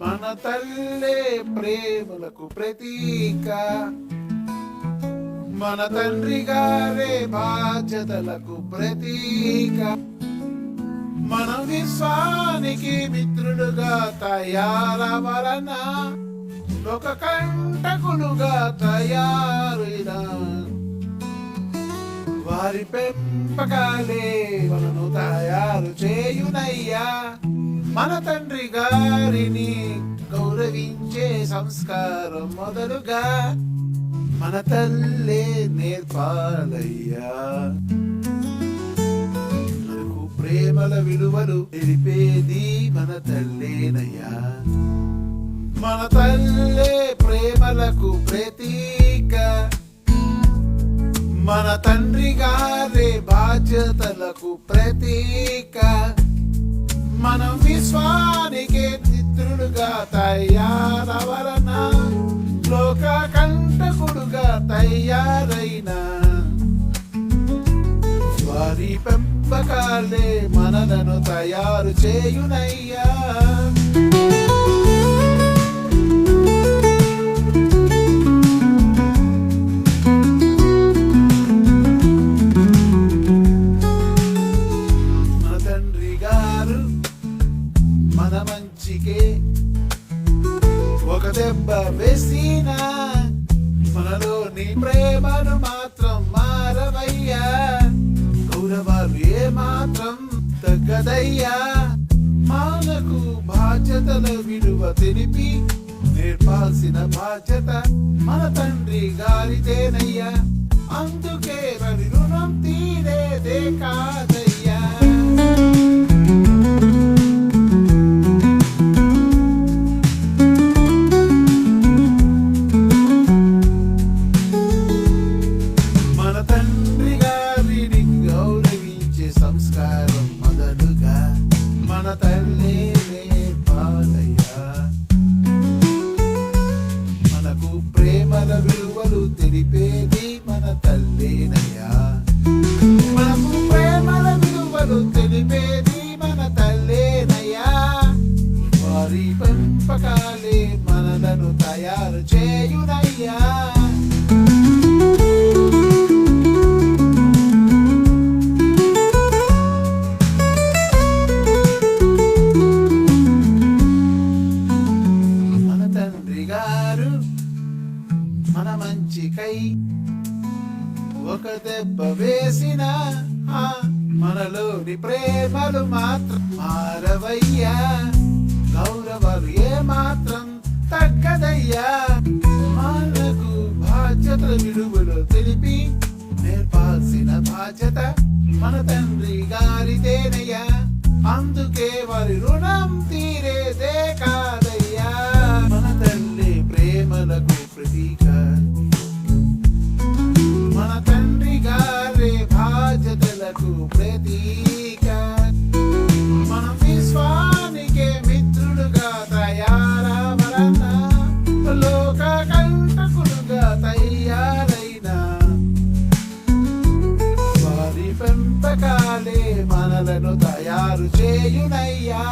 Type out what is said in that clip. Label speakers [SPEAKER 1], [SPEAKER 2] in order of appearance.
[SPEAKER 1] మన తల్లే ప్రేమలకు ప్రతీక. మన తండ్రి గారే బాధ్యతలకు ప్రతీక. మన విశ్వానికి మిత్రుడుగా తయారవలన ఒక కంటకులుగా తయారైన వారి పెంపకాలే మనను తయారు చేయునయ్యా. మన తండ్రి గారిని గౌరవించే సంస్కారం మొదలుగా మన తల్లే నేర్పాలయ్యా. మనకు ప్రేమల విలువలు తెలిపేది మన తల్లేనయ్యా. మన తల్లే ప్రేమలకు ప్రతీక. మన తండ్రి గారే బాధ్యతలకు ప్రతీక. మన విశ్వానికి చిత్రుడుగా తయారవలన లోక కంటకుడుగా తయారైన. వారి పెంపకాలే మనలను తయారు చేయునయ్యా. మన ఒక దెబ్బ వేసిన మనలోని ప్రేమను మాత్రం మారవయ్యా. గౌరవాలు ఏ మాత్రం తగ్గదయ్యా. మానకు బాధ్యతల విలువ తెలిపి నేర్పాల్సిన బాధ్యత మన తండ్రి గారిదేనయ్యా. అందుకే మరి రుణం తీరేదే కాదు. తెలిపేది మన తల్లేనయ్యా. మనకు ప్రేమల విలువలు తెలిపేది మన తల్లేనయ్యా. వారి పెంపకాలే మనలను తయారు చేయునయ్యా. ఒక దెబ్బ వేసిన మనలోని ప్రేమలు మాత్రం మారవయ్యా. గౌరవాలు ఏ మాత్రం తగ్గదయ్యా. మనకు బాధ్యతల విలువలు తెలిపి నేర్పాల్సిన బాధ్యత మన తండ్రి గారిదేనయ్యా. అందుకే వారి రుణం తీరేదే కాదయ్యా. మన తల్లి ప్రేమలకు ప్రతీక బాధ్యతలకు ప్రతీక. మన విశ్వానికి మిత్రుడుగా తయారవలన లోక కంటకుడుగా తయారైన. వారి పెంపకాలే మనలను తయారు చేయునయ్యా.